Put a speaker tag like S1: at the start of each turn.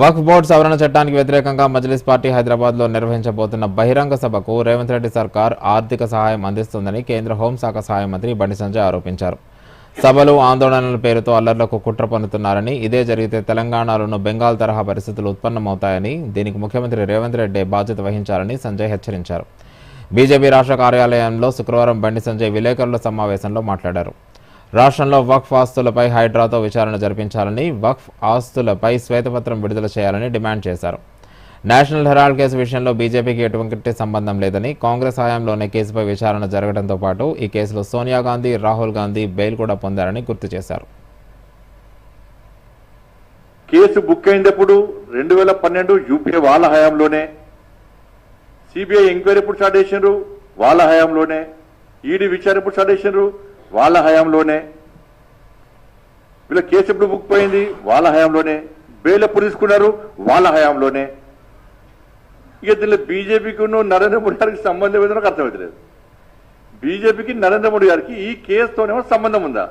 S1: వక్ఫ్ board సవరణ చట్టానికి వ్యతిరేకంగా మజ్లిస్ పార్టీ హైదరాబాద్లో నిర్వహించబోతున్న బహిరంగ సభకు రేవంత్ రెడ్డి సర్కార్ ఆర్థిక సహాయం అందిస్తుందని కేంద్ర హోంశాఖ సహాయ మంత్రి బండి సంజయ్ ఆరోపించారు. సభలు ఆందోళనల పేరుతో అల్లర్లకు కుట్ర పన్నుతున్నారని ఇదే జరిగితే తెలంగాణలోనూ బెంగాల్ తరహా పరిస్థితులు ఉత్పన్నమవుతాయని దీనికి ముఖ్యమంత్రి రేవంత్ రెడ్డి బాధ్యత వహించాలని సంజయ్ హెచ్చరించారు. బీజేపీ రాష్ట్ర కార్యాలయంలో శుక్రవారం బండి సంజయ్ విలేకరుల సమావేశంలో మాట్లాడారు. రాష్ట్రంలో వక్ఫ్ ఆస్తులపై హైడ్రాతో విచారణ జరిపించాలని వక్ఫ్ ఆస్తులపై శ్వేతపత్రం విడుదల చేయాలని డిమాండ్ చేశారు. నేషనల్ హెరాల్డ్ కేసు విషయంలో బీజేపీకి ఎటువంటి సంబంధం లేదని కాంగ్రెస్ హయాంలోనే కేసుపై విచారణ జరగడంతో పాటు ఈ కేసులో సోనియా గాంధీ రాహుల్ గాంధీ బెయిల్ కూడా పొందారని గుర్తు చేశారు.
S2: కేసు బుక్ అయినప్పుడు రెండు వేల పన్నెండు యూపీఏ వాళ్ళ హయాంలోనే సిబిఐ ఎంక్వైరీ ఎప్పుడు స్టార్ట్ చేసినారు వాళ్ళ హయాంలోనే. ఈడీ విచారణ ఎప్పుడు స్టార్ట్ చేసినారు వాళ్ళ హయాంలోనే. వీళ్ళ కేసు ఎప్పుడు బుక్ అయింది వాళ్ళ హయాంలోనే. బెయిల్ ఎప్పుడు తీసుకున్నారు? వాళ్ళ హయాంలోనే. ఇక దీనిలో బీజేపీకి నరేంద్ర మోడీ గారికి సంబంధం ఏదో నాకు అర్థమవుతలేదు బీజేపీకి నరేంద్ర మోడీ గారికి ఈ కేసుతోనేమో సంబంధం ఉందా?